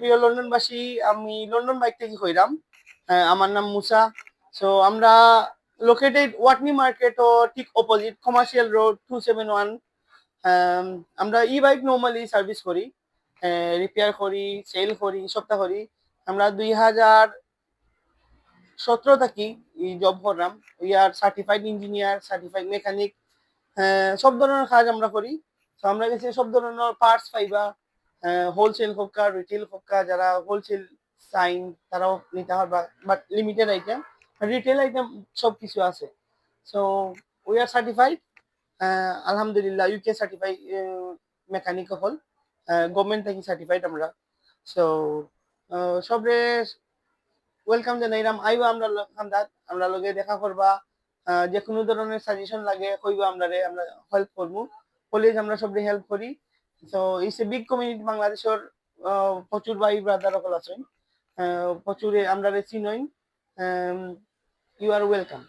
প্রিয় লন্ডনবাসী, আমি London bike থেকে হইরাম। আমার নাম মুসা। সো আমরা লোকেটেড ওয়াটনি মার্কেট ও ঠিক opposite commercial road two seven one আমরা ই বাইক নর্মালি সার্ভিস করি রিপেয়ার করি সেল করি, সপ্তাহ করি। আমরা দুই হাজার সতেরো থাকি জব করলাম। We are certified engineer certified mechanic সব ধরনের কাজ আমরা করি। তো আমরা গেছি সব ধরনের পার্টস পাইবা। হোলসেল হোকা রিটেল হোকা যারা হোলসেল সাইন তারাও নিতে পারবা but limited item retail item সব কিছু আছে। সো উই আর সার্টিফাইড আলহামদুলিল্লাহ ইউকে সার্টিফাই মেকানিক হল গভর্নমেন্ট থেকে সার্টিফাইড আমরা। সো সবরে ওয়েলকাম জানাইলাম আইবা আমরা খান্দাত আমরা লগে দেখা করবা। যে কোনো ধরনের সাজেশন লাগে, কইবা আমরা আমরা হেল্প করব কলেজ আমরা সবরে হেল্প করি। তো ইটস এ বিগ কমিউনিটি বাংলাদেশের প্রচুর ভাই ব্রাদার সকল আছেন। আহ, প্রচুর আমরা চিনই ইউ আর ওয়েলকাম